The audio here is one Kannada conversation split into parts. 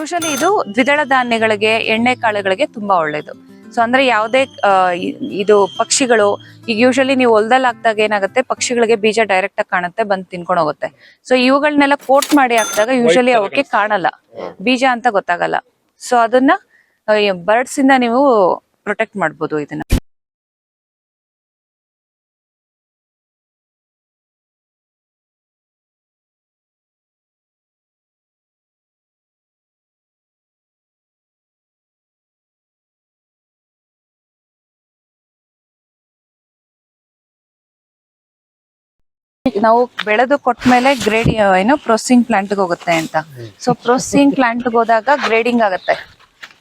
ಯೂಶಲಿ ಇದು ದ್ವಿದಳ ಧಾನ್ಯಗಳಿಗೆ ಎಣ್ಣೆ ಕಾಳುಗಳಿಗೆ ತುಂಬಾ ಒಳ್ಳೇದು. ಸೊ ಅಂದ್ರೆ ಯಾವುದೇ ಇದು ಪಕ್ಷಿಗಳು ಈಗ ಯೂಶಲಿ ನೀವು ಹೊಲ್ದಲ್ಲಿ ಹಾಕ್ದಾಗ ಏನಾಗುತ್ತೆ ಪಕ್ಷಿಗಳಿಗೆ ಬೀಜ ಡೈರೆಕ್ಟ್ ಆಗಿ ಕಾಣುತ್ತೆ ಬಂದು ತಿನ್ಕೊಂಡು ಹೋಗುತ್ತೆ. ಸೊ ಇವುಗಳನ್ನೆಲ್ಲ ಕೋಟ್ ಮಾಡಿ ಹಾಕಿದಾಗ ಯೂಶಲಿ ಅವಕ್ಕೆ ಕಾಣಲ್ಲ. ಬೀಜ ಅಂತ ಗೊತ್ತಾಗಲ್ಲ. ಸೊ ಅದನ್ನ ಬರ್ಡ್ಸ್ ಇಂದ ನೀವು ಪ್ರೊಟೆಕ್ಟ್ ಮಾಡ್ಬೋದು ಇದನ್ನ. ನಾವು ಬೆಳೆದು ಕೊಟ್ಟ ಮೇಲೆ ಗ್ರೇಡಿ ಏನು ಪ್ರೊಸೆಸಿಂಗ್ ಪ್ಲಾಂಟ್ ಹೋಗುತ್ತೆ ಅಂತ. ಸೊ ಪ್ರೊಸೆಸಿಂಗ್ ಪ್ಲಾಂಟ್ ಹೋದಾಗ ಗ್ರೇಡಿಂಗ್ ಆಗುತ್ತೆ.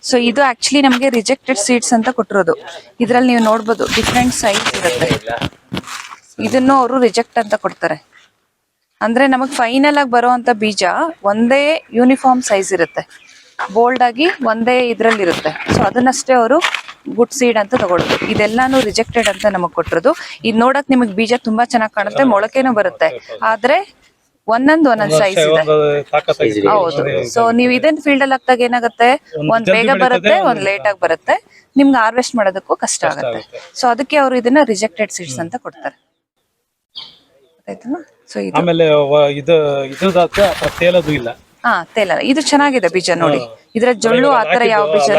ಸೊ ಇದು ಆಕ್ಚುಲಿ ನಮಗೆ ರಿಜೆಕ್ಟೆಡ್ ಸೀಡ್ಸ್ ಅಂತ ಕೊಟ್ಟಿರೋದು. ಇದ್ರಲ್ಲಿ ನೀವು ನೋಡ್ಬೋದು ಡಿಫ್ರೆಂಟ್ ಸೈಜ್ ಇರುತ್ತೆ. ಇದನ್ನು ಅವರು ರಿಜೆಕ್ಟ್ ಅಂತ ಕೊಡ್ತಾರೆ. ಅಂದ್ರೆ ನಮಗೆ ಫೈನಲ್ ಆಗಿ ಬರುವಂತ ಬೀಜ ಒಂದೇ ಯೂನಿಫಾರ್ಮ್ ಸೈಜ್ ಇರುತ್ತೆ. ಬೋಲ್ಡ್ ಆಗಿ ಒಂದೇ ಇದ್ರಲ್ಲಿ ಇರುತ್ತೆ ಸೊ ಅದನ್ನಷ್ಟೇ ಅವರು ಗುಡ್ ಸೀಡ್ ಅಂತ ತಗೊಳ್ಳೋದು. ಇದೆಲ್ಲಾನು ರಿಜೆಕ್ಟೆಡ್ ಅಂತ ನಮಗ್ ಕೊಟ್ಟಿರೋದು. ಇದ್ ನೋಡಕ್ ನಿಮಗ್ ಬೀಜ ತುಂಬಾ ಚೆನ್ನಾಗಿ ಕಾಣುತ್ತೆ ಮೊಳಕೆನೂ ಬರುತ್ತೆ. ಆದ್ರೆ ಒಂದೊಂದ್ ಒಂದೊಂದ್ ಸೈಜ್ ಇದೆ. ಹೌದು. ಸೊ ನೀವು ಇದನ್ ಫೀಲ್ಡ್ ಅಲ್ಲಿ ಹಾಕ್ದಾಗ ಏನಾಗುತ್ತೆ? ಒಂದ್ ಬೇಗ ಬರುತ್ತೆ ಒಂದ್ ಲೇಟ್ ಆಗಿ ಬರುತ್ತೆ. ನಿಮ್ಗೆ ಹಾರ್ವೆಸ್ಟ್ ಮಾಡೋದಕ್ಕೂ ಕಷ್ಟ ಆಗುತ್ತೆ. ಸೊ ಅದಕ್ಕೆ ಅವರು ಇದನ್ನ ರಿಜೆಕ್ಟೆಡ್ ಸೀಡ್ಸ್ ಅಂತ ಕೊಡ್ತಾರೆ. ಆಯ್ತಾ ಸೊ ಇದು. ಆಮೇಲೆ ಇದು ಇದಾದ್ರೆ ತೇಲದು ಇಲ್ಲ. ಹಾ ತೇಲ. ಇದು ಚೆನ್ನಾಗಿದೆ ಬೀಜ ನೋಡಿ. ಇದ್ರ ಜೊಳ್ಳು ಆತರ ಯಾವ ಬೀಜ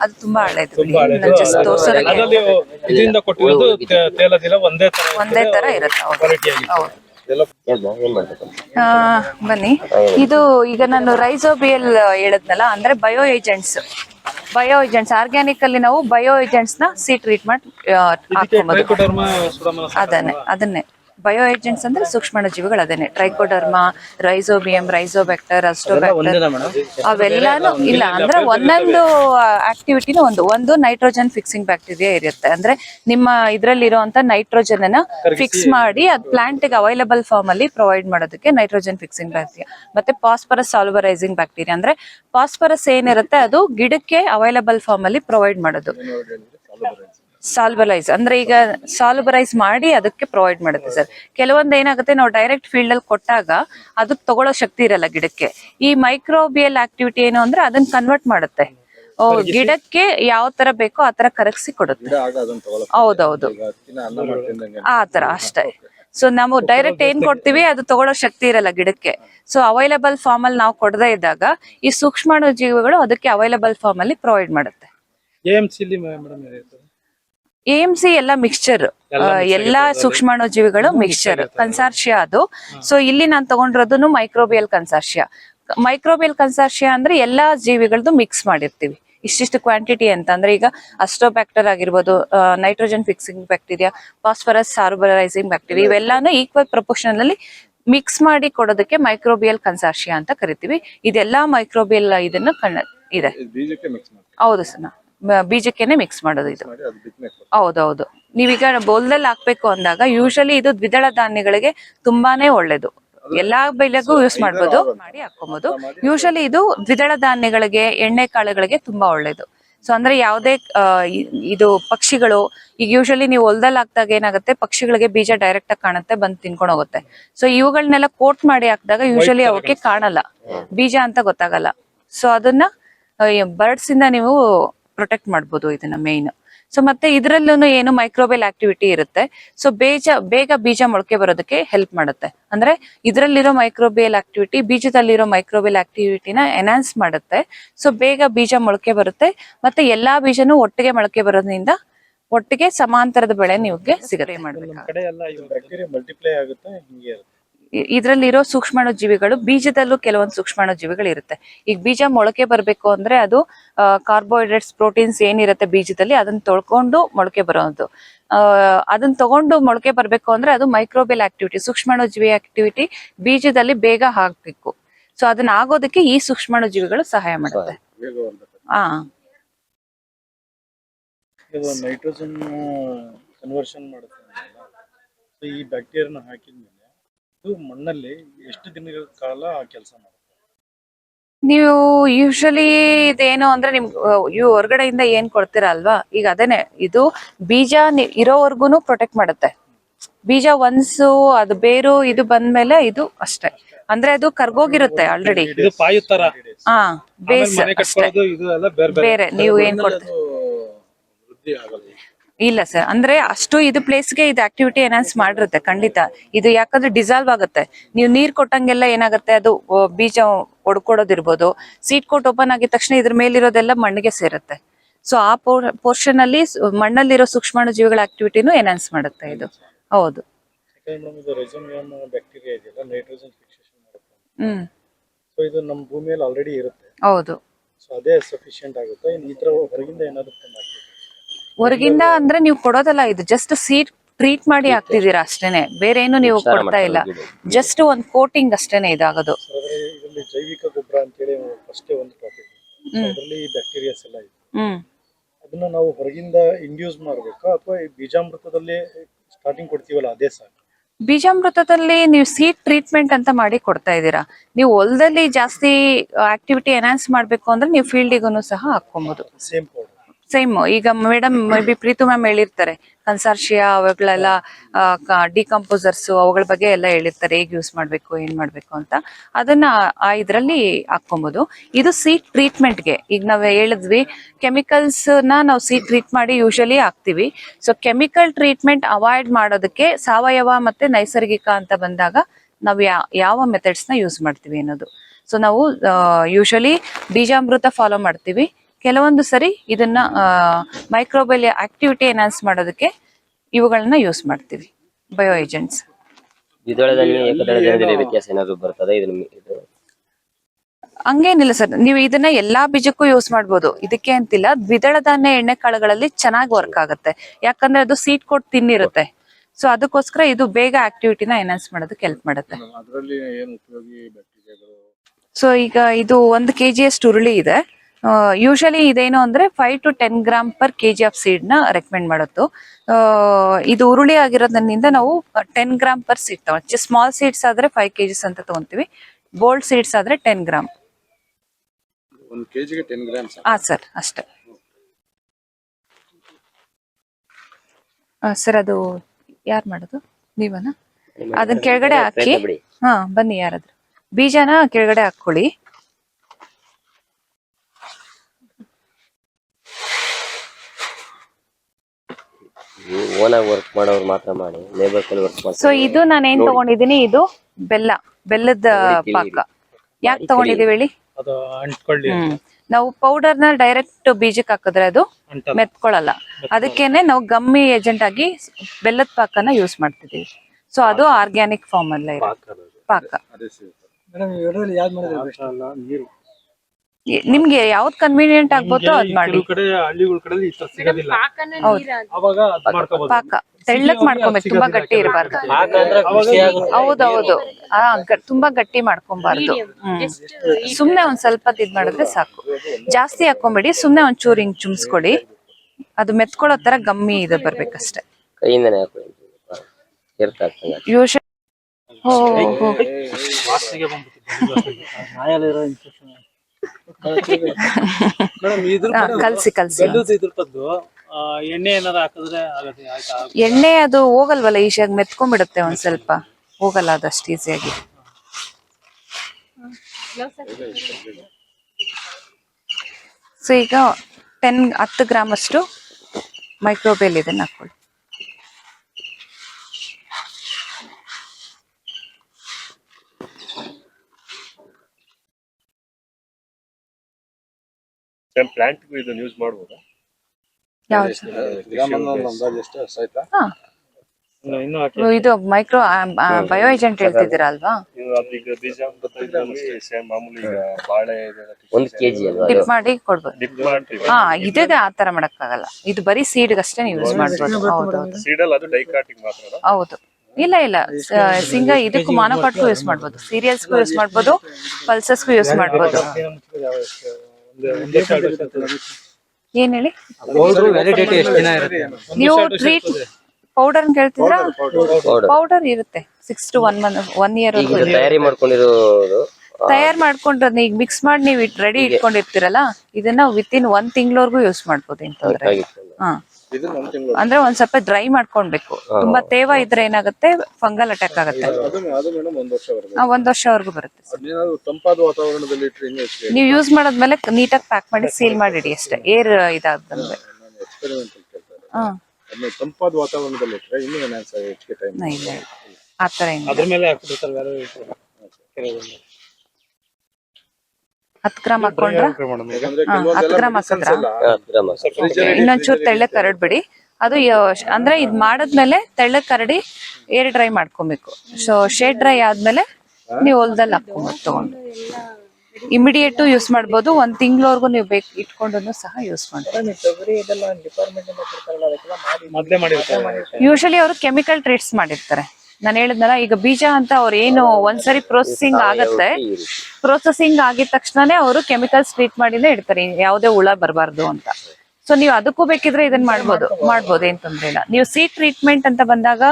ಅದು ತುಂಬಾ ಹಳೆದು. ತುಂಬಾ ಹಳೇದು. ಜಸ್ಟ್ ತೋರ್ಸೋದಕ್ಕೆ ಅದರಲ್ಲಿ ಇದರಿಂದ ಕೊಟ್ಟಿರೋದು ತೇ- ತೇಲದಿಲ್ಲ ಒಂದೇ ತರ ಒಂದೇ ತರ ಇರುತ್ತೆ. ಹೌದು. ಕ್ವಾಲಿಟಿ ಆಗಿ. ಹೌದು. ಆ, ಬನ್ನಿ. ಇದು ಈಗ ನಾನು ರೈಸೋಬಿಯಲ್ ಹೇಳದ್ನಲ್ಲ ಅಂದ್ರೆ bio agents bio agents organic ಅಲ್ಲಿ ನಾವು ಬಯೋ ಏಜೆಂಟ್ಸ್ನ ಸಿ ಟ್ರೀಟ್ಮೆಂಟ್ ಹಾಕೊಂಬೋದು ಟ್ರೈಕೋಡರ್ಮ ಸುಡಮನ ಅದನ್ನೇ ಅದನ್ನೇ. ಬಯೋ ಏಜೆಂಟ್ಸ್ ಅಂದ್ರೆ ಸೂಕ್ಷ್ಮಣ ಜೀವಿಗಳು ಅದೇನೆ ಟ್ರೈಕೋಡರ್ಮಾ ರೈಸೋಬಿಯಂ ರೈಸೋಬ್ಯಾಕ್ಟರ್ ಅಸ್ಟೋಬ್ಯಾಕ್ಟರ್ ಅವೆಲ್ಲಾನು ಇಲ್ಲ ಅಂದ್ರೆ ಒಂದೊಂದು ಆಕ್ಟಿವಿಟಿನೂ ಒಂದು ಒಂದು ನೈಟ್ರೋಜನ್ ಫಿಕ್ಸಿಂಗ್ ಬ್ಯಾಕ್ಟೀರಿಯಾ ಇರುತ್ತೆ. ಅಂದ್ರೆ ನಿಮ್ಮ ಇದ್ರಲ್ಲಿ ಇರುವಂತ ನೈಟ್ರೋಜನ್ ಅನ್ನ ಫಿಕ್ಸ್ ಮಾಡಿ ಅದ್ ಪ್ಲಾಂಟ್ಗೆ ಅವೈಲಬಲ್ ಫಾರ್ಮ್ ಅಲ್ಲಿ ಪ್ರೊವೈಡ್ ಮಾಡೋದಕ್ಕೆ ನೈಟ್ರೋಜನ್ ಫಿಕ್ಸಿಂಗ್ ಬ್ಯಾಕ್ಟೀರಿಯಾ ಮತ್ತೆ ಪಾಸ್ಪರಸ್ ಸಾಲ್ವರೈಸಿಂಗ್ ಬ್ಯಾಕ್ಟೀರಿಯಾ ಅಂದ್ರೆ ಪಾಸ್ಪರಸ್ ಏನಿರುತ್ತೆ ಅದು ಗಿಡಕ್ಕೆ ಅವೈಲಬಲ್ ಫಾರ್ಮ್ ಅಲ್ಲಿ ಪ್ರೊವೈಡ್ ಮಾಡೋದು. ಸಾಲ್ವಲೈಸ್ ಅಂದ್ರೆ ಈಗ ಸಾಲ್ಬಲೈಸ್ ಮಾಡಿ ಅದಕ್ಕೆ ಪ್ರೊವೈಡ್ ಮಾಡುತ್ತೆ ಸರ್ ಕೆಲವೊಂದು ಏನಾಗುತ್ತೆ ನಾವು ಡೈರೆಕ್ಟ್ ಫೀಲ್ಡ್ ಅಲ್ಲಿ ಕೊಟ್ಟಾಗ ಅದಕ್ಕೆ ತಗೊಳ್ಳೋ ಶಕ್ತಿ ಇರಲ್ಲ ಗಿಡಕ್ಕೆ. ಈ ಮೈಕ್ರೋಬಿಯಲ್ ಆಕ್ಟಿವಿಟಿ ಏನು ಅಂದ್ರೆ ಅದನ್ನ ಕನ್ವರ್ಟ್ ಮಾಡುತ್ತೆ. ಗಿಡಕ್ಕೆ ಯಾವ ತರ ಬೇಕೋ ಆ ತರ ಕರಗಿಸಿ ಕೊಡುತ್ತೆ. ಹೌದೌದು ಆ ತರ ಅಷ್ಟೇ. ಸೊ ನಾವು ಡೈರೆಕ್ಟ್ ಏನ್ ಕೊಡ್ತೀವಿ ಅದು ತಗೊಳ್ಳೋ ಶಕ್ತಿ ಇರಲ್ಲ ಗಿಡಕ್ಕೆ. ಸೊ ಅವೈಲಬಲ್ ಫಾರ್ಮ್ ಅಲ್ಲಿ ನಾವು ಕೊಡದೇ ಇದ್ದಾಗ ಈ ಸೂಕ್ಷ್ಮಾಣು ಜೀವಿಗಳು ಅದಕ್ಕೆ ಅವೈಲಬಲ್ ಫಾರ್ಮ್ ಅಲ್ಲಿ ಪ್ರೊವೈಡ್ ಮಾಡುತ್ತೆ. ಎ ಎಂ ಸಿಲಿ ಮೇಡಮ್ ಎ ಎಂ ಸಿ ಎಲ್ಲ ಮಿಕ್ಸ್ಚರ್ ಎಲ್ಲಾ ಸೂಕ್ಷ್ಮಾಣು ಜೀವಿಗಳು ಮಿಕ್ಸ್ಚರ್ ಕನ್ಸಾರ್ಷಿಯಾ ಅದು. ಸೊ ಇಲ್ಲಿ ನಾನು ತಗೊಂಡಿರೋದನ್ನು ಮೈಕ್ರೋಬಿಯಲ್ ಕನ್ಸಾರ್ಷಿಯಾ. ಮೈಕ್ರೋಬಿಯಲ್ ಕನ್ಸಾರ್ಷಿಯಾ ಅಂದ್ರೆ ಎಲ್ಲಾ ಜೀವಿಗಳದ್ದು ಮಿಕ್ಸ್ ಮಾಡಿರ್ತೀವಿ. ಇಷ್ಟಿಷ್ಟು ಕ್ವಾಂಟಿಟಿ ಅಂತ ಅಂದ್ರೆ ಈಗ ಅಸ್ಟೋಬ್ಯಾಕ್ಟರ್ ಆಗಿರ್ಬೋದು nitrogen fixing bacteria phosphorus solubilising bacteria ಇವೆಲ್ಲಾನು equal proportion ಅಲ್ಲಿ ಮಿಕ್ಸ್ ಮಾಡಿ ಕೊಡೋದಕ್ಕೆ ಮೈಕ್ರೋಬಿಯಲ್ ಕನ್ಸಾರ್ಷಿಯಾ ಅಂತ ಕರಿತೀವಿ. ಇದೆಲ್ಲಾ ಮೈಕ್ರೋಬಿಯಲ್ ಇದನ್ನ ಕಣ್ಣ ಇದೆ. ಹೌದು ಸರ್. ಬೀಜಕ್ಕೆನೆ ಮಿಕ್ಸ್ ಮಾಡೋದು ಇದು. ಹೌದೌದು. ನೀವೀಗ ಬೋಲ್ದಲ್ಲಿ ಹಾಕ್ಬೇಕು ಅಂದಾಗ ಯೂಶಲಿ ಇದು ದ್ವಿದಳ ಧಾನ್ಯಗಳಿಗೆ ತುಂಬಾನೇ ಒಳ್ಳೇದು. ಎಲ್ಲಾ ಬೆಳೆಗೂ ಯೂಸ್ ಮಾಡ್ಬೋದು ಮಾಡಿ ಹಾಕೊಬಹುದು ಯೂಶಲಿ ಇದು ದ್ವಿದಳ ಧಾನ್ಯಗಳಿಗೆ ಎಣ್ಣೆ ಕಾಳುಗಳಿಗೆ ತುಂಬಾ ಒಳ್ಳೇದು. ಸೊ ಅಂದ್ರೆ ಯಾವುದೇ ಇದು ಪಕ್ಷಿಗಳು ಈಗ ಯೂಶಲಿ ನೀವು ಹೊಲ್ದಲ್ಲಿ ಹಾಕ್ದಾಗ ಏನಾಗುತ್ತೆ ಪಕ್ಷಿಗಳಿಗೆ ಬೀಜ ಡೈರೆಕ್ಟ್ ಆಗಿ ಕಾಣುತ್ತೆ ಬಂದು ತಿನ್ಕೊಂಡು ಹೋಗುತ್ತೆ. ಸೊ ಇವುಗಳನ್ನೆಲ್ಲ ಕೋಟ್ ಮಾಡಿ ಹಾಕಿದಾಗ ಯೂಶಲಿ ಅವಕ್ಕೆ ಕಾಣಲ್ಲ. ಬೀಜ ಅಂತ ಗೊತ್ತಾಗಲ್ಲ. ಸೊ ಅದನ್ನ ಬರ್ಡ್ಸ್ ಇಂದ ನೀವು ಪ್ರೊಟೆಕ್ಟ್ ಮಾಡ್ಬೋದು ಇದನ್ನ ಮೇನ್ ಸೊ ಮತ್ತೆ ಇದರಲ್ಲೂ ಏನು ಮೈಕ್ರೋಬೆಲ್ ಆಕ್ಟಿವಿಟಿ ಇರುತ್ತೆ. ಸೊ ಬೇಜ ಬೇಗ ಬೀಜ ಮೊಳಕೆ ಬರೋದಕ್ಕೆ ಹೆಲ್ಪ್ ಮಾಡುತ್ತೆ. ಅಂದ್ರೆ ಇದರಲ್ಲಿರೋ ಮೈಕ್ರೋಬಿಯಲ್ ಆಕ್ಟಿವಿಟಿ ಬೀಜದಲ್ಲಿರೋ ಮೈಕ್ರೋಬಿಯಲ್ ಆಕ್ಟಿವಿಟಿನ ಎನ್ಹಾನ್ಸ್ ಮಾಡುತ್ತೆ. ಸೊ ಬೇಗ ಬೀಜ ಮೊಳಕೆ ಬರುತ್ತೆ. ಮತ್ತೆ ಎಲ್ಲಾ ಬೀಜನೂ ಒಟ್ಟಿಗೆ ಮೊಳಕೆ ಬರೋದ್ರಿಂದ ಒಟ್ಟಿಗೆ ಸಮಾಂತರದ ಬೆಳೆ ನಿಮಗೆ ಸಿಗುತ್ತೆ. ಇದ್ರಲ್ಲಿರೋ ಸೂಕ್ಷ್ಮಾಣು ಜೀವಿಗಳು ಬೀಜದಲ್ಲೂ ಕೆಲವೊಂದು ಸೂಕ್ಷ್ಮಾಣು ಜೀವಿಗಳು ಇರುತ್ತೆ ಈಗ ಬೀಜ ಮೊಳಕೆ ಬರಬೇಕು ಅಂದ್ರೆ ಅದು ಕಾರ್ಬೋಹೈಡ್ರೇಟ್ಸ್ ಪ್ರೋಟೀನ್ಸ್ ಏನಿರುತ್ತೆ ಬೀಜದಲ್ಲಿ ಅದನ್ನ ತೊಳ್ಕೊಂಡು ಮೊಳಕೆ ಬರೋದು. ಅದನ್ನ ತಗೊಂಡು ಮೊಳಕೆ ಬರಬೇಕು ಅಂದ್ರೆ ಅದು ಮೈಕ್ರೋಬಿಯಲ್ ಆಕ್ಟಿವಿಟಿ ಸೂಕ್ಷ್ಮಾಣು ಜೀವಿ ಆಕ್ಟಿವಿಟಿ ಬೀಜದಲ್ಲಿ ಬೇಗ ಹಾಕ್ಬೇಕು ಸೊ ಅದನ್ನ ಆಗೋದಕ್ಕೆ ಈ ಸೂಕ್ಷ್ಮಾಣು ಜೀವಿಗಳು ಸಹಾಯ ಮಾಡುತ್ತೆ. ಹಾ ನೈಟ್ರೋಜನ್ ಕನ್ವರ್ಷನ್ ಮಾಡುತ್ತೆ. ಈ ಬ್ಯಾಕ್ಟೀರಿಯಾ ಹಾಕಿದ್ಮೇಲೆ ಇದು ಮಣ್ಣಲ್ಲಿ ಎಷ್ಟು ದಿನಗಳ ಕಾಲ ಕೆಲಸ ಮಾಡುತ್ತೆ? ನೀವು ಯೂಶಲಿ ಇದೇನು ಅಂದ್ರೆ ನಿಮ್ಗೆ ಇವು ಹೊರಗಡೆಯಿಂದ ಏನ್ ಕೊಡ್ತೀರಾ ಅಲ್ವಾ? ಈಗ ಅದೇನೆ ಇದು ಬೀಜ ಇರೋವರ್ಗುನು ಪ್ರೊಟೆಕ್ಟ್ ಮಾಡುತ್ತೆ. ಬೀಜ ಒನ್ಸು ಅದು ಬೇರು ಇದು ಬಂದ್ಮೇಲೆ ಇದು ಅಷ್ಟೇ. ಅಂದ್ರೆ ಅದು ಕರ್ಗೋಗಿರುತ್ತೆ ಆಲ್ರೆಡಿ ಹಾ ಬೇಸ್ ಮನೆ ಅಷ್ಟೇ. ಬೇರೆ ನೀವು ಏನ್ ಕೊಡ್ತೀರಾ? ಇಲ್ಲ ಸರ್ ಅಂದ್ರೆ ಅಷ್ಟು ಇದು ಪ್ಲೇಸ್ಗೆ ಇದು ಆಕ್ಟಿವಿಟಿ ಎನ್ಹಾನ್ಸ್ ಮಾಡಿರುತ್ತೆ ಖಂಡಿತ. ಇದು ಯಾಕಂದ್ರೆ ಡಿಸಾಲ್ವ್ ಆಗುತ್ತೆ. ನೀವು ನೀರ್ ಕೊಟ್ಟಂಗೆಲ್ಲ ಏನಾಗುತ್ತೆ? ಅದು ಬೀಜ ಒಡ್ಕೊಡೋದಿರ್ಬೋದು. ಸೀಟ್ ಕೋಟ್ ಓಪನ್ ಆಗಿದ ತಕ್ಷಣ ಇದ್ರ ಮೇಲಿರೋದೆಲ್ಲ ಮಣ್ಣಿಗೆ ಸೇರುತ್ತೆ. ಸೊ ಆ ಪೋರ್ಷನ್ ಅಲ್ಲಿ ಮಣ್ಣಲ್ಲಿರೋ ಸೂಕ್ಷ್ಮಾಣು ಜೀವಿಗಳ ಆಕ್ಟಿವಿಟಿನೂ ಎನ್ಹಾನ್ಸ್ ಮಾಡುತ್ತೆ ಇದು. ಹೌದು. ಹ್ಮ್. ಸೊ ಇದು ನಮ್ಮ ಭೂಮಿಯಲ್ಲಿ ಆಲ್ರೆಡಿ ಇರುತ್ತೆ. ಹೌದು. ಸೊ ಅದೇ ಸಫಿಶಿಯಂಟ್ ಆಗುತ್ತೆ. ಇನ್ನು ಈ ತರ ಹೊರಗಿಂದ ಏನಾದ್ರು ಹೊರಗಿಂದ ಅಂದ್ರೆ ನೀವು ಕೊಡೋದಲ್ಲ ಇದು ಜಸ್ಟ್ ಸೀಟ್ ಟ್ರೀಟ್ ಮಾಡಿ ಹಾಕ್ತಿದ್ದೀರಾ ಅಷ್ಟೇನೆ. ಬೇರೆ ಏನು ನೀವು ಕೊಡ್ತಾ ಇಲ್ಲ. ಜಸ್ಟ್ ಒಂದ್ ಕೋಟಿಂಗ್ ಅಷ್ಟೇನೆ ಇದಾಗೋದು. ಜೈವಿಕ ಗೊಬ್ಬರ ಅಂತೇಳಿ ಫಸ್ಟೇ ಒಂದು ಟಾಪಿಕ್ ಅದರಲ್ಲಿ ಬ್ಯಾಕ್ಟೀರಿಯಾಸ್ ಎಲ್ಲ ಇದೆ. ಹ್ಮ್. ಅದನ್ನ ನಾವು ಹೊರಗಿಂದ ಇಂಡ್ಯೂಸ್ ಮಾಡಬೇಕಾ? ಅಥವಾ ಈ ಬೀಜಾಮೃತದಲ್ಲಿ ಸ್ಟಾರ್ಟಿಂಗ್ ಕೊಡ್ತೀವಲ್ಲ ಅದೇ ಸಾಕು? ಬೀಜಾಮೃತದಲ್ಲಿ ನೀವು ಸೀಟ್ ಟ್ರೀಟ್ಮೆಂಟ್ ಅಂತ ಮಾಡಿ ಕೊಡ್ತಾ ಇದ್ದೀರಾ. ನೀವು ಹೊಲದಲ್ಲಿ ಜಾಸ್ತಿ ಆಕ್ಟಿವಿಟಿ ಎನ್ಹಾನ್ಸ್ ಮಾಡ್ಬೇಕು ಅಂದ್ರೆ ನೀವು ಫೀಲ್ಡಿಗೂ ಸಹ ಹಾಕೊಬಹುದು ಸೇಮ್ ಪೌಡರ್ ಸೇಮ್ ಈಗ madam may be Preetu ma'am ಹೇಳಿರ್ತಾರೆ. ಕನ್ಸಾರ್ಷಿಯಾ ಅವುಗಳೆಲ್ಲ ಡಿಕಂಪೋಸರ್ಸ್ ಅವುಗಳ ಬಗ್ಗೆ ಎಲ್ಲ ಹೇಳಿರ್ತಾರೆ. ಹೇಗೆ ಯೂಸ್ ಮಾಡಬೇಕು, ಏನ್ ಮಾಡಬೇಕು ಅಂತ. ಅದನ್ನ ಆ ಇದರಲ್ಲಿ ಹಾಕ್ಕೊಬೋದು. ಇದು ಸೀಡ್ ಟ್ರೀಟ್ಮೆಂಟ್ಗೆ ಈಗ ನಾವು ಹೇಳಿದ್ವಿ ಕೆಮಿಕಲ್ಸ್ನ ನಾವು ಸೀಡ್ ಟ್ರೀಟ್ ಮಾಡಿ ಯೂಶಲಿ ಹಾಕ್ತಿವಿ. ಸೊ ಕೆಮಿಕಲ್ ಟ್ರೀಟ್ಮೆಂಟ್ ಅವಾಯ್ಡ್ ಮಾಡೋದಕ್ಕೆ ಸಾವಯವ ಮತ್ತೆ ನೈಸರ್ಗಿಕ ಅಂತ ಬಂದಾಗ ನಾವು ಯಾವ ಮೆಥಡ್ಸ್ನ ಯೂಸ್ ಮಾಡ್ತೀವಿ ಅನ್ನೋದು. ಸೊ ನಾವು ಯೂಶಲಿ ಬೀಜಾಮೃತ ಫಾಲೋ ಮಾಡ್ತೀವಿ. ಕೆಲವೊಂದು ಸರಿ ಇದನ್ನ ಮೈಕ್ರೋಬೆಲ್ ಆಕ್ಟಿವಿಟಿ ಎನ್ಹಾನ್ಸ್ ಮಾಡೋದಕ್ಕೆ ಇವುಗಳನ್ನ ಯೂಸ್ ಮಾಡ್ತೀವಿ. ಬಯೋ ಏಜೆಂಟ್ಸ್ ವ್ಯತ್ಯಾಸ ಏನಾದ್ರು ಬರ್ತದೆ? ಹಂಗೇನಿಲ್ಲ ಸರ್. ನೀವು ಇದನ್ನ ಎಲ್ಲಾ ಬೀಜಕ್ಕೂ ಯೂಸ್ ಮಾಡ್ಬೋದು. ಇದಕ್ಕೆ ಅಂತಿಲ್ಲ ದ್ವಿದಳ ಧಾನ್ಯ ಎಣ್ಣೆ ಕಾಳುಗಳಲ್ಲಿ ಚೆನ್ನಾಗಿ ವರ್ಕ್ ಆಗುತ್ತೆ. ಯಾಕಂದ್ರೆ ಅದು ಸೀಟ್ ಕೊಟ್ಟು ತಿನ್ನಿರುತ್ತೆ. ಸೊ ಅದಕ್ಕೋಸ್ಕರ ಇದು ಬೇಗ ಆಕ್ಟಿವಿಟಿನ ಎನ್ಹಾನ್ಸ್ ಮಾಡೋದಕ್ಕೆ ಹೆಲ್ಪ್ ಮಾಡುತ್ತೆ. ಅದರಲ್ಲಿ ಏನು ಉಪಯೋಗಿ ಬ್ಯಾಕ್ಟೀರಿಯಾಗಳು ಸೊ ಈಗ ಇದು ಒಂದು ಕೆ ಜಿಯಷ್ಟು ಉರುಳಿ ಇದೆ. ಯೂಶಲಿ ಇದೇನು ಅಂದ್ರೆ five to ten gram per K G of ಸೀಡ್ನ recommend ಮಾಡೋದು. ಆ, ಇದು ಉರುಳಿ ಆಗಿರೋದ್ರಿಂದ ನಾವು ಟೆನ್ ಗ್ರಾಮ್ ಪರ್ ಸೀಡ್ ತಗೊಳ್ತೀವಿ ಸ್ಮಾಲ್ ಸೀಡ್ಸ್ ಆದ್ರೆ ಫೈವ್ ಕೆಜಿಸ್ ಅಂತ ತಗೊಂತೀವಿ ಬೋಲ್ಡ್ ಸೀಡ್ಸ್ ಆದ್ರೆ ಟೆನ್ ಗ್ರಾಮ್ ಹಾ ಸರ್ ಅಷ್ಟೇ. ಸರ್ ಅದು ಯಾರು ಮಾಡೋದು? ನೀವನ? ಅದನ್ನ ಕೆಳಗಡೆ ಹಾಕಿ. ಹಾ ಬನ್ನಿ ಯಾರಾದ್ರು. ಬೀಜನ ಕೆಳಗಡೆ ಹಾಕೊಳ್ಳಿ ಓನಾಗಿ ವರ್ಕ್ ಮಾಡೋರು ಮಾತ್ರ ಮಾಡಿ ಲೇಬರ್ ಕೈಲಿ ವರ್ಕ್ ಸೊ ಇದು ನಾನು ಏನ್ ತಗೊಂಡಿದೀನಿ ಇದು ಬೆಲ್ಲ ಬೆಲ್ಲದ ಪಾಕ. ಯಾಕೆ ತಗೊಂಡಿದೀವಿ ಹೇಳಿ? ಅದು ಅಂಟ್ಕೊಳ್ಳಿ ನಾವು ಪೌಡರ್ನ ಡೈರೆಕ್ಟ್ ಬೀಜಕ್ಕೆ ಹಾಕಿದ್ರೆ ಅದು ಮೆತ್ಕೊಳ್ಳಲ್ಲ. ಅದಕ್ಕೇನೆ ನಾವು ಗಮ್ಮಿ ಏಜೆಂಟ್ ಆಗಿ ಬೆಲ್ಲದ ಪಾಕನ ಯೂಸ್ ಮಾಡ್ತಿದೀವಿ ಸೊ ಅದು ಆರ್ಗ್ಯಾನಿಕ್ ಫಾರ್ಮ್ ಅಲ್ಲೇ ಇರುತ್ತೆ. ಪಾಕ ಅದೇ ಸಿಗುತ್ತೆ ನೀರು ಎ- ನಿಮ್ಗೆ ಯಾವ್ದು ಕನ್ವೀನಿಯಂಟ್ ಆಗ್ಬೋದೋ ಅದ್ ಮಾಡಿ. ಕೆಲವು ಕಡೆ ಹಳ್ಳಿಗಳ ಕಡೆ ಈ ತರ ಸಿಗೋದಿಲ್ಲ. ಹೌದು. ಅವಾಗ ಅದ್ ಮಾಡ್ಕೋಬಹುದು ಪಾಕ. ತೆಳ್ಳಕ್ ಮಾಡ್ಕೊಬೇಕು. ತುಂಬಾ ಗಟ್ಟಿ ಇರಬಾರ್ದು. ಹೌದೌದು. ಆ ತುಂಬಾ ಗಟ್ಟಿ ಮಾಡ್ಕೊಬಾರ್ದು. ಸುಮ್ನೆ ಒಂದ್ ಸ್ವಲ್ಪ ಇದ್ ಮಾಡಿದ್ರೆ ಸಾಕು. ಜಾಸ್ತಿ ಹಾಕೊಂಬೇಡಿ. ಸುಮ್ನೆ ಒಂದ್ ಚೂರ್ ಹಿಂಗ್ ಚುಮ್ಸ್ಕೊಡಿ. ಅದು ಮೆತ್ಕೊಳ್ಳೋ ತರ ಗಮ್ಮಿ ಇದು ಬರ್ಬೇಕಷ್ಟೇ. ಕೈಯಿಂದನೇ ಹಾಕೊಳ್ಳಿ. ಹೋ ಯೂಶ ಓ ಕಲ್ಸಿ ಕಲ್ಸಿ. ಎಣ್ಣೆ ಏನಾರ ಹಾಕಿದ್ರೆ ಎಣ್ಣೆ ಅದು ಹೋಗಲ್ವಲ್ಲ ಈಸಿಯಾಗಿ ಮೆತ್ಕೊಂಡ್ಬಿಡುತ್ತೆ ಒಂದ್ ಸ್ವಲ್ಪ. ಹೋಗಲ್ಲ ಅದಷ್ಟು ಈಸಿಯಾಗಿ. ಸೊ ಈಗ ಟೆನ್ ಹತ್ತು ಗ್ರಾಮ್ ಅಷ್ಟು ಮೈಕ್ರೋಬೇಲ್ ಇದನ್ನ ಹಾಕೊಳ್ಳಿ ಪ್ಲಾಂಟ್ ಇದನ್ನ ಯೂಸ್ ಮಾಡ್ಬೋದಾ? ಯಾವ್ದು? ಹಾ. ಇನ್ನೂ ಹಾಕಿ. ಇದು ಮೈಕ್ರೋ ಬಯೋ ಏಜೆಂಟ್ ಅಲ್ವಾ? ನೀವು ಅದೀಗ ಬೀಜ ಇದ್ರಲ್ಲಿ ಸೇಮ್ ಮಾಮೂಲಿ ಈಗ ಬಾಳೆ ಒಂದ್ ಕೆಜಿ ಅಲ್ವಾ ಡಿಪ್ ಮಾಡಿ ಕೊಡ್ಬೋದು. ಡಿಪ್ ಮಾಡ್ತೀವಿ. ಹಾ ಇದೇ ಆ ತರ ಮಾಡಕ್ಕಾಗಲ್ಲ. ಇದು ಬರೀ ಸೀಡ್ ಅಷ್ಟೇ ನೀವು ಯೂಸ್ ಮಾಡ್ಬೋದು. ಹೌದು ಹೌದು. ಸೀಡಲ್ ಅದು ಡೈಕಾಟಿಂಗ್ ಮಾತ್ರ ಹೌದು. ಇಲ್ಲ ಇಲ್ಲ. ಸಿಂಗ ಇದಕ್ಕೂ ಮಾನೋಕಾಟ್ಗೂ ಯೂಸ್ ಮಾಡ್ಬೋದು. ಸೀರಿಯಲ್ಸ್ಗೂ ಯೂಸ್ ಮಾಡ್ಬೋದು. ಪಲ್ಸಸ್ಗೂ ಯೂಸ್ ಮಾಡ್ಬೋದು. ಒಂದು ಹೇಳಿ ವರ್ಷ ಆಯ್ತು. ಏನ್ ಹೇಳಿ? ನೀವು ಟ್ರೀಟ್ ಪೌಡರ್ ಕೇಳ್ತಿದ್ರಾ ಪೌಡರ್ ಇರುತ್ತೆ. Six to one month one year ಈಗ ಇದು ತಯಾರಿ ಮಾಡ್ಕೊಂಡಿರೋದು ತಯಾರು ಮಾಡ್ಕೊಂಡ್ರೆ ಈಗ ಮಿಕ್ಸ್ ಮಾಡಿ ನೀವು ರೆಡಿ ಇಟ್ಕೊಂಡಿರ್ತೀರಲ್ಲ ಇದನ್ನ ವಿತ್ ಇನ್ ಒಂದ್ ತಿಂಗಳವರೆಗೂ ಯೂಸ್ ಮಾಡ್ಬೋದು ಇಂತಂದ್ರೆ ಹಾ. ಅಂದ್ರೆ ಒಂದ್ ಸ್ವಲ್ಪ ಡ್ರೈ ಮಾಡ್ಕೊಳ್ಬೇಕು. ತುಂಬಾ ತೇವ ಇದ್ರೆ ಏನಾಗುತ್ತೆ? ಫಂಗಲ್ ಅಟ್ಯಾಕ್ ಆಗುತ್ತೆ. ಒಂದ್ ವರ್ಷವರೆಗೂ ಆ, ವರ್ಷವರೆಗೂ ಬರುತ್ತೆ ನೀವು ಯೂಸ್ ಮಾಡಾದ್ಮೇಲೆ ನೀಟಾಗಿ ಪ್ಯಾಕ್ ಮಾಡಿ ಸೀಲ್ ಮಾಡಿ ಇಡಿ ಅಷ್ಟೇ. ಏರ್ ಇದಾದ್ಮೇಲೆ ತಂಪಾದ ವಾತಾವರಣದಲ್ಲಿ ಇಟ್ಟರೆ ಇನ್ನೂ ಆಗಿ ಹೆಚ್ಚಿಗೆ ಟೈಮ್ ಇಲ್ಲ ಆತರ ಏನಿಲ್ಲ. ಅದ್ರ ಮೇಲೆ ಹಾಕ್ಬಿಡ್ತಾರೆ ಹತ್ತು ಗ್ರಾಮ್ ಹಾಕೊಂಡ್ರ? ಹತ್ ಗ್ರಾಮ್ ಹಾಕಿದ್ರ? ಇನ್ನೊಂಚೂರ್ ತೆಳ್ಳೆ ಕರಡ್ಬಿಡಿ ಅದು ಅಂದ್ರೆ ಇದ್ ಮಾಡದ್ಮೇಲೆ ತೆಳ್ಳೆ ಕರಡಿ ಏರ್ ಡ್ರೈ ಮಾಡ್ಕೊಬೇಕು. ಸೊ ಶೇಡ್ ಡ್ರೈ ಆದ್ಮೇಲೆ ನೀವು ಹೊಲ್ದಲ್ಲಿ ಹಾಕೊಂಬೋದು ತಗೊಂಡು. ಇಮಿಡಿಯೇಟ್ ಯೂಸ್ ಮಾಡ್ಬೋದು. ಒಂದ್ ತಿಂಗಳವರೆಗೂ ನೀವು ಬೇಕು ಇಟ್ಕೊಂಡು ಸಹ ಯೂಸ್ ಮಾಡ್ಬೋದು. ಮೊದ್ಲೇ ಮಾಡಿರ್ತಾರೆ. ಯೂಶಲಿ ಅವರು ಕೆಮಿಕಲ್ ಟ್ರೀಟ್ಸ್ ಮಾಡಿರ್ತಾರೆ. ನಾನು ಹೇಳಿದ್ನಲ್ಲ ಈಗ ಬೀಜ ಅಂತ ಅವ್ರು ಏನು ಒಂದ್ಸರಿ ಪ್ರೊಸೆಸಿಂಗ್ ಆಗತ್ತೆ. ಪ್ರೊಸೆಸಿಂಗ್ ಆಗಿದ ತಕ್ಷಣನೇ ಅವರು ಕೆಮಿಕಲ್ಸ್ ಟ್ರೀಟ್ ಮಾಡಿನೇ ಇಡ್ತಾರೆ ಯಾವುದೇ ಹುಳ ಬರಬಾರ್ದು ಅಂತ. ಸೊ ನೀವು ಅದಕ್ಕೂ ಬೇಕಿದ್ರೆ ಇದನ್ನ ಮಾಡ್ಬೋದು. ಮಾಡ್ಬೋದು ಏನ್ ತೊಂದ್ರೆ ಇಲ್ಲ. ನೀವು ಸೀಡ್ ಟ್ರೀಟ್ಮೆಂಟ್ ಅಂತ ಬಂದಾಗ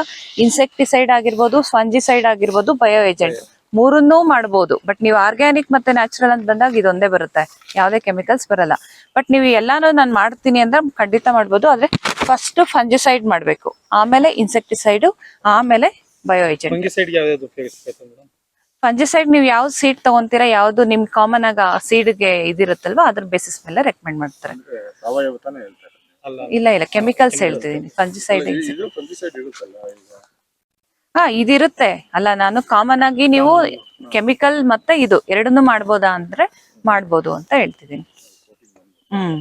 ಇನ್ಸೆಕ್ಟಿಸೈಡ್ ಆಗಿರ್ಬೋದು ಫಂಜಿಸೈಡ್ ಆಗಿರ್ಬೋದು ಬಯೋ ಏಜೆಂಟ್ ಮೂರನ್ನೂ ಮಾಡ್ಬೋದು. ಬಟ್ ನೀವು ಆರ್ಗ್ಯಾನಿಕ್ ಮತ್ತೆ ನ್ಯಾಚುರಲ್ ಅಂತ ಬಂದಾಗ ಇದೊಂದೇ ಬರುತ್ತೆ. ಯಾವುದೇ ಕೆಮಿಕಲ್ಸ್ ಬರಲ್ಲ. ಬಟ್ ನೀವು ಎಲ್ಲಾನು ನಾನು ಮಾಡ್ತೀನಿ ಅಂದ್ರೆ ಖಂಡಿತ ಮಾಡ್ಬೋದು. ಆದ್ರೆ ಫಸ್ಟ್ ಫಂಜಿಸೈಡ್ ಮಾಡಬೇಕು. ಆಮೇಲೆ ಇನ್ಸೆಕ್ಟಿಸೈಡ್ ಆಮೇಲೆ ಬಯೋ ಏಜೆಂಟ್ ಫಂಗಿಸೈಡ್ಗೆ ಯಾವ್ದು ಉಪಯೋಗಿಸ್ಬೇಕು ಮೇಡಮ್ ಫಂಜಿಸೈಡ್ ನೀವು ಯಾವ ಸೀಡ್ ತಗೊಂತೀರಾ ಯಾವ್ದು ನಿಮ್ ಕಾಮನ್ ಆಗಿ ಸೀಡ್ಗೆ ಇದಿರುತ್ತಲ್ವಾ ಅದ್ರ ಬೇಸಿಸ್ ಮೇಲೆ ರೆಕಮೆಂಡ್ ಮಾಡ್ತಾರೆ. ಸಾವಯವ ತಾನೇ ಹೇಳ್ತಾರೆ ಇಲ್ಲ ಇಲ್ಲ ಕೆಮಿಕಲ್ಸ್ ಹೇಳ್ತಿದೀನಿ ಫಂಜಿಸೈಡ್ ಇದು ಫಂಗಿಸೈಡ್ ಇರುತ್ತಲ್ಲ ಈಗ? ಹಾ ಇದಿರುತ್ತೆ. ಅಲ್ಲ ನಾನು ಕಾಮನ್ ಆಗಿ ನೀವು ಕೆಮಿಕಲ್ ಮತ್ತೆ ಇದು ಎರಡನ್ನೂ ಮಾಡ್ಬೋದಾ ಅಂದ್ರೆ ಮಾಡ್ಬೋದು ಅಂತ ಹೇಳ್ತಿದೀನಿ ಹ್ಮ್.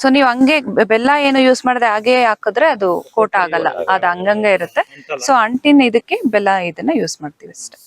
ಸೊ ನೀವು ಹಂಗೆ ಬೆಲ್ಲ ಏನು ಯೂಸ್ ಮಾಡದೆ ಹಾಗೆ ಹಾಕಿದ್ರೆ ಅದು ಕೋಟ ಆಗಲ್ಲ. ಅದು ಹಂಗಂಗೆ ಇರುತ್ತೆ. ಸೊ ಅಂಟಿನ ಇದಕ್ಕೆ ಬೆಲ್ಲ ಇದನ್ನ ಯೂಸ್ ಮಾಡ್ತೀವಿ ಅಷ್ಟೇ.